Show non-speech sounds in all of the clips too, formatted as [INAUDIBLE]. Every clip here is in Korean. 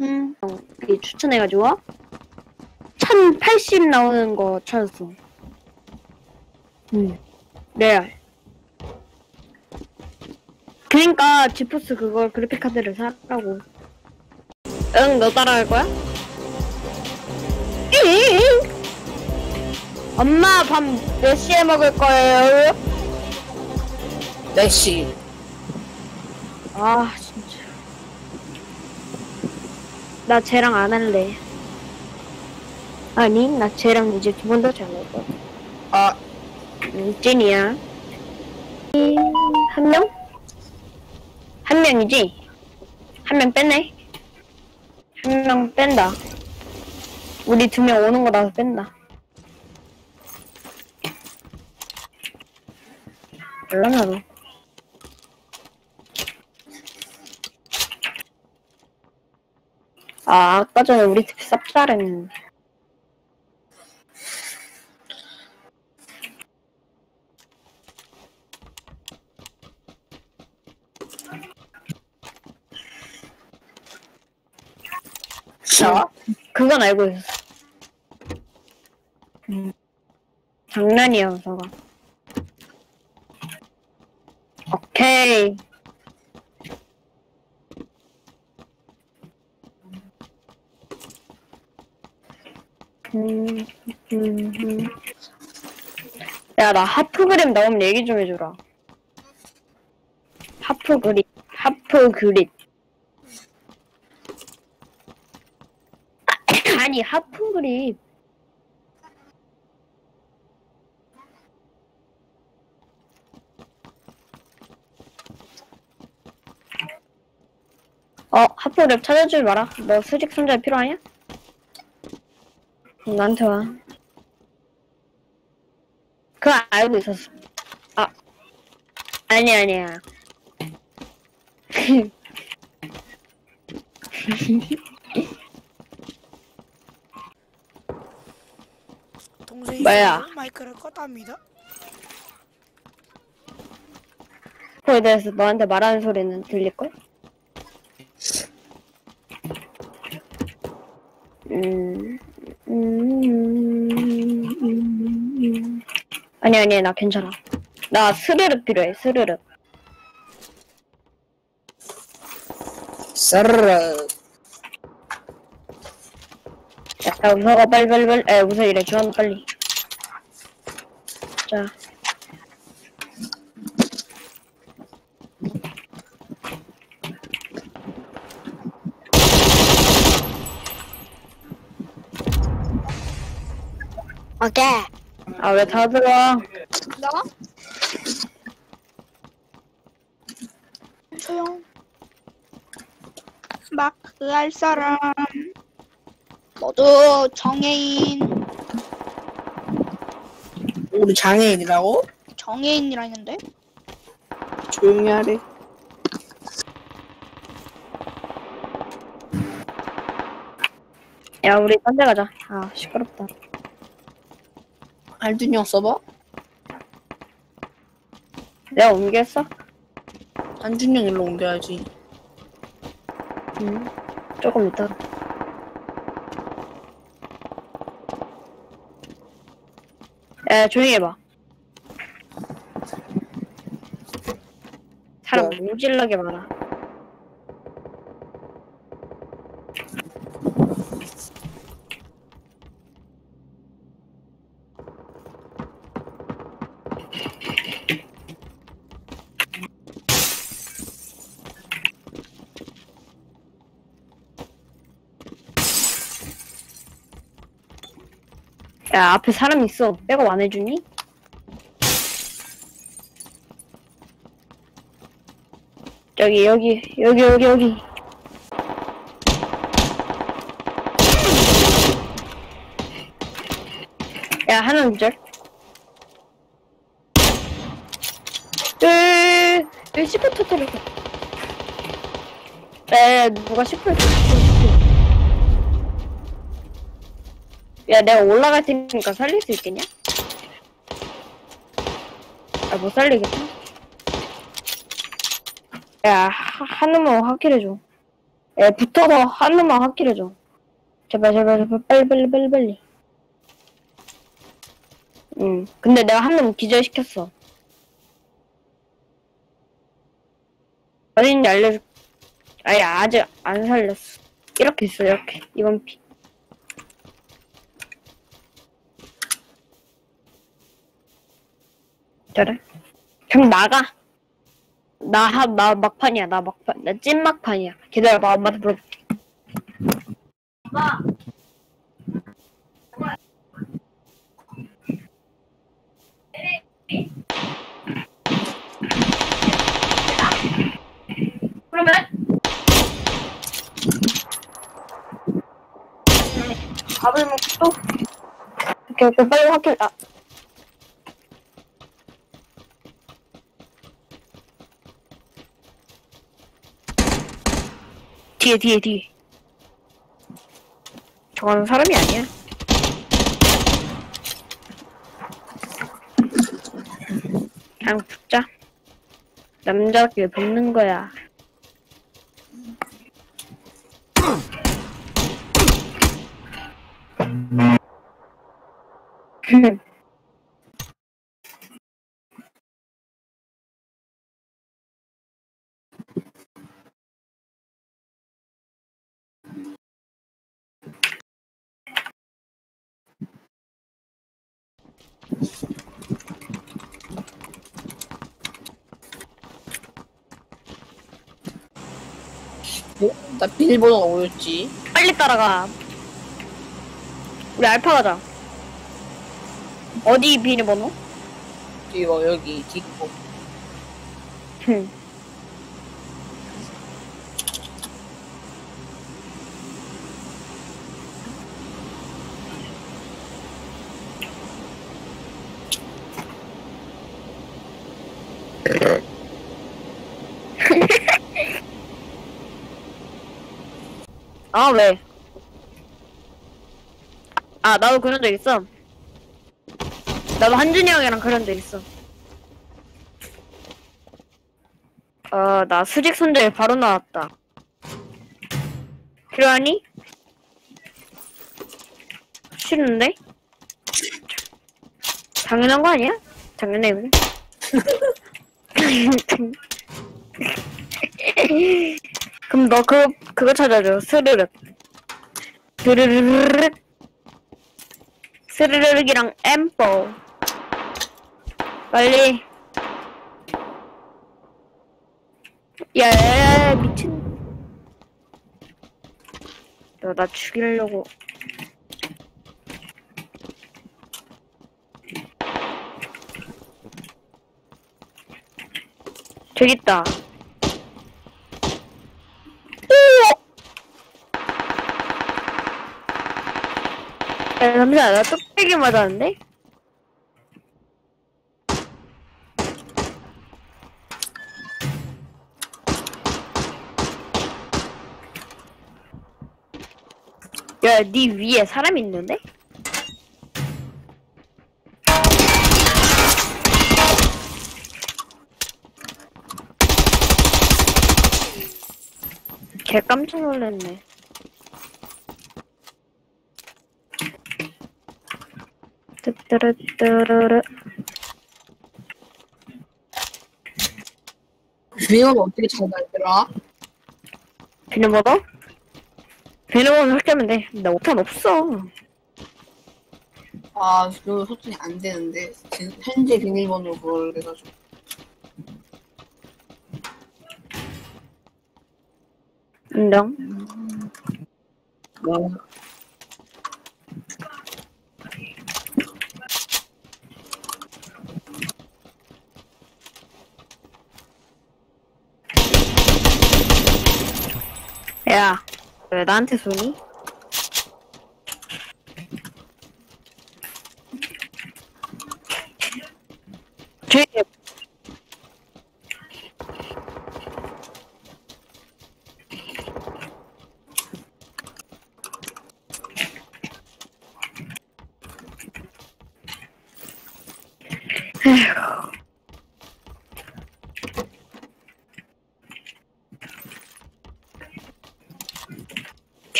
음, 이 추천해가지고 1080 나오는 거 찾았어. 음, 레알. 그러니까 지포스 그걸 그래픽 카드를 사라고. 응, 너 따라갈 거야? 잉! 엄마 밥 몇 시에 먹을 거예요? 4시. 아 진짜 나 쟤랑 안 할래. 아니 나 쟤랑 이제 두번더 잘할 거야 아, 음, 찐이야. 이, 한 명? 한 명이지? 한 명 뺐네? 한 명 뺀다. 우리 두 명 오는 거 나서 뺀다. 몰라 나도 아, 아까 전에 우리 집 쌉잘했는데. 자. 그건 알고 있었어. 음. 장난이야, 우서가. 오케이. 음, 음, 음. 야, 나 하프 그립 나오면 얘기 좀 해주라. 하프 그립, 하프 그립. 아니, 하프 그립. 어, 하프 그립 찾아주지 마라. 너 수직 손절 필요하냐? 나한테 와. 그거 알고 있었어. 아. 아니, 아니야. [LAUGHS] 동생이 뭐야? 마이크를 껐답니다. 그거에 대해서 너한테 말하는 소리는 들릴걸? 음, 음, 음, 음. 아니, 아니, 나 괜찮아. 나 스르륵 필요해, 스르륵. 썰르르. 야, 우서가 빨리, 빨리, 빨리. 에, 우서 이래, 주원 빨리. 자. 오케이. 아, 왜 다 들어와? 너? 조용. 마크 할 사람. 모두 정예인. 우리 장애인이라고? 정예인이라는데? 조용히 하래. 야, 우리 딴 데 가자. 아, 시끄럽다. 알준이 써봐? 내가 옮겼어? 안준이 형 일로 옮겨야지. 응. 조금 이따. 야, 조용히 해봐. 사람 뭐? 모질라게 많아. 야, 앞에 사람 있어. 백업 안 해주니? 저기, 여기, 여기, 여기, 여기. 야, 하나 기절. 으, 으, 시프 터뜨렸어. 에, 누가 시프 터뜨렸어. 야, 내가 올라갈 테니까 살릴 수 있겠냐? 아, 못 살리겠다. 야, 하, 한 놈만 확실해줘. 에, 붙어서 한 놈만 확킬해줘. 제발, 제발, 제발, 빨리, 빨리, 빨리, 빨리. 응. 근데 내가 한놈 기절시켰어. 어딘지 알려줄, 아니, 아직 안 살렸어. 이렇게 있어, 이렇게. 이번 피. 그래? 그럼 나가. 나, 하- 나 막판이야, 나 막판. 나 찐 막판이야. 기다려봐, 엄마한테 물어볼게. 그러면? 밥을 먹고 또? 오케이, 오케이, 빨리 확인, 아. 뒤에, 뒤에, 뒤에. 저거는 사람이 아니야. 그냥 죽자. 왜 붙는 거야. [LAUGHS] 어? 나 비밀번호가 뭐였지? 빨리 따라가. 우리 알파 가자. 어디 비밀번호? 이거 여기 뒷고 흠. 아, 왜? 아, 나도 그런 적 있어. 나도 한준이 형이랑 그런 적 있어. 어, 나 수직 손질 바로 나왔다. 필요하니? 싫은데? 당연한 거 아니야? 당연해, 그래. [LAUGHS] [LAUGHS] 그럼 너 그, 그거 찾아줘. 스르륵. 스르르륵. 스르륵이랑 엠포. 빨리. 야, 야, 야, 미친. 너나 죽이려고. 저기 있다. 야, 잠시만, 나 뚝배기 맞았는데? 야, 네 위에 사람 있는데? 개 깜짝 놀랐네. 뜨뜨르뜨르르. 비밀번호 어떻게 찾아달더라? 비밀번호? 비밀번호 설정하면 돼. 나 오탄 없어. 아, 너 소통이 안 되는데. 지금 현재 비밀번호 그걸 해가지고. 인정. 뭐, 야, 왜 나한테 쏘니?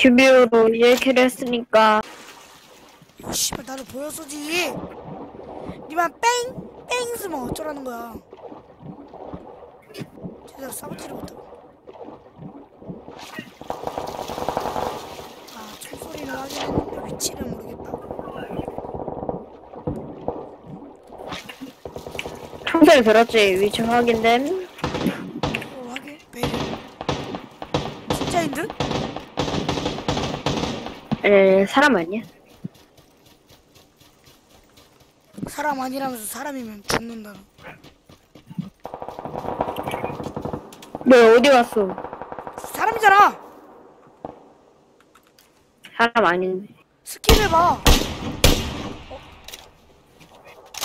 큐비오로 1킬 했으니까 어, 씨발 나도 보였어지. 니만 뺑! 뺑 쓰면 어쩌라는 거야. 제대로 싸우지를 못하고. 아, 총소리를 하긴 했는데 위치를 모르겠다. 총소리 들었지? 위치 확인됨. 에, 사람 아니야? 사람 아니라면서 사람이면 죽는다. 너 어디 갔어? 사람이잖아! 사람 아닌데. 스킨을 봐.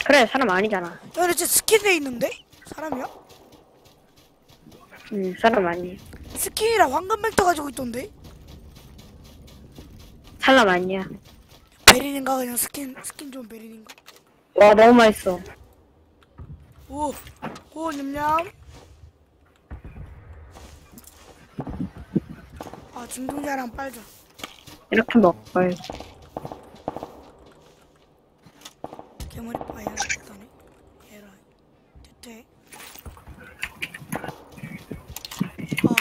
그래, 사람 아니잖아. 야, 근데 진짜 스킨에 있는데? 사람이야? 응, 사람 아니야. 스킨이랑 황금 벡터 가지고 있던데? 사람 아니야. 베린인가 그냥 스킨 스킨 좀 베린인가? 와, 너무 맛있어. 오, 오 냠냠. 아 중동자랑 빨자. 이렇게 먹어요. 개머리 빠야 됐다네. 에라. 됐대. 아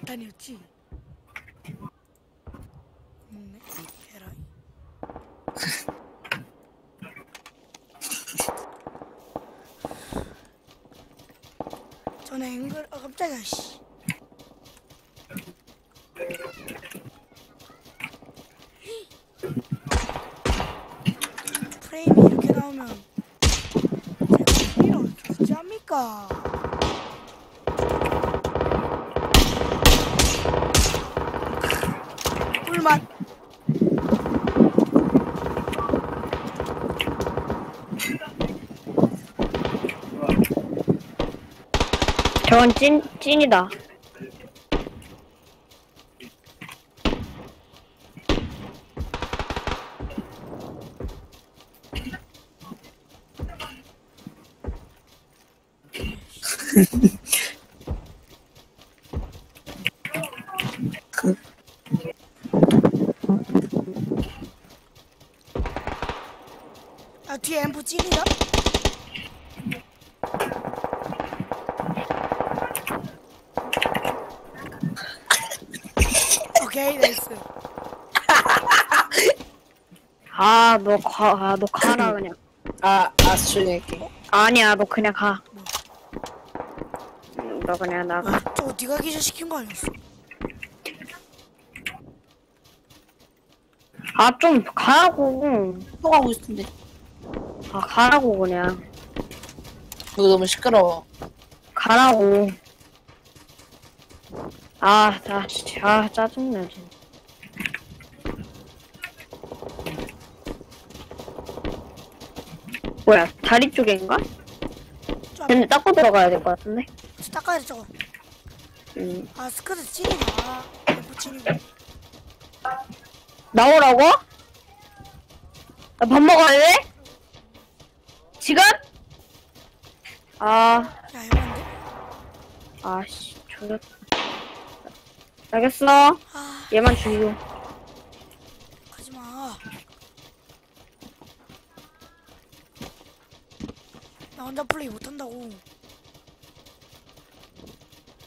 됐다니였지. 먹네. 에라. 저는 앵글 아 깜짝이야 씨. 프레임이 이렇게 나오면 제가 필요 어떻게 합니까? 꿀맛 저건 찐, 찐이다. 아 뒤에 앰프 찐이다? 오케이 나이스 아, 너 가, 아, 너 가라, 그냥. 아, 아, 할게. 아니야, 너 그냥 가. 음, 너 그냥 나가. 저거 네가 기절 시킨 거 아니었어? 아, 좀 가라고. 또 가고 싶은데. 아, 가라고, 그냥. 여기 너무 시끄러워. 가라고. 아, 나 진짜, 아, 짜증나, 진짜. 뭐야, 다리 쪽인가? 좀 근데 닦고 들어가야 될 것 같은데? 닦아야 돼 저거 음. 아 스커트 찐이다 나오라고? 나 밥 먹어야 돼? 지금? 아, 야? 아씨, 졸렸. 알겠어. 아 얘만 죽이고. 가지마 나 혼자 플레이 못한다고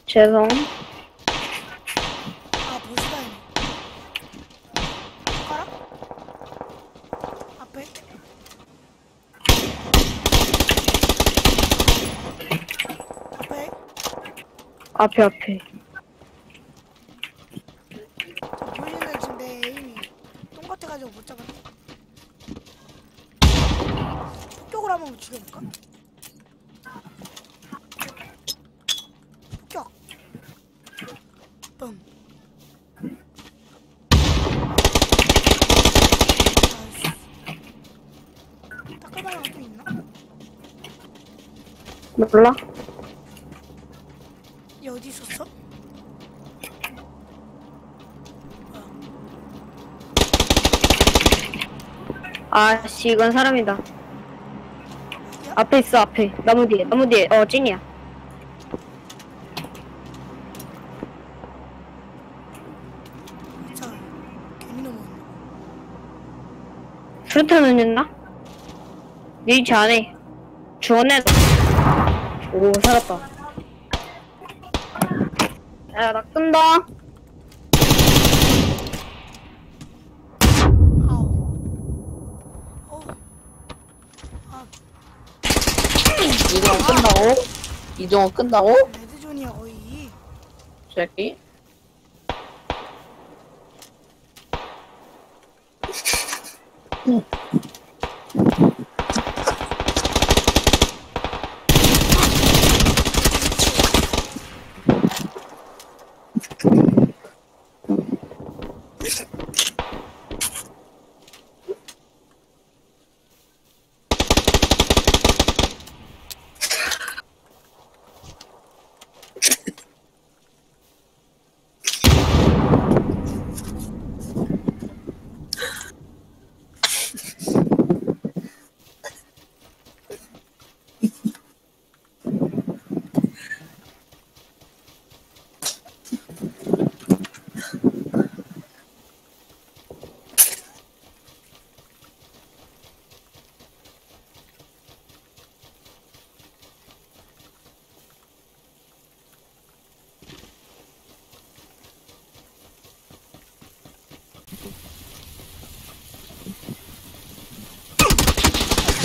죄송. 아 보스다이네 가라 앞에 앞에 앞에, 앞에. 몰라? 얘 어디 있었어? 아씨 이건 사람이다. 앞에 있어 앞에. 나무 뒤에 나무 뒤에. 어 찐이야. 자 괜히 넘어 수류탄 니지 안에 주원에 오 살았다. 야나 끈다. 이동호 끝나고? 이동호 끝나고? 레드존이야 거의. 새끼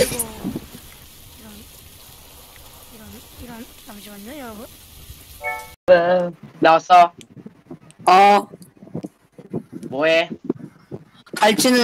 이거 이런 이런 이런 잠시만요 여러분. 네, 나왔어. 어 뭐해? 갈치는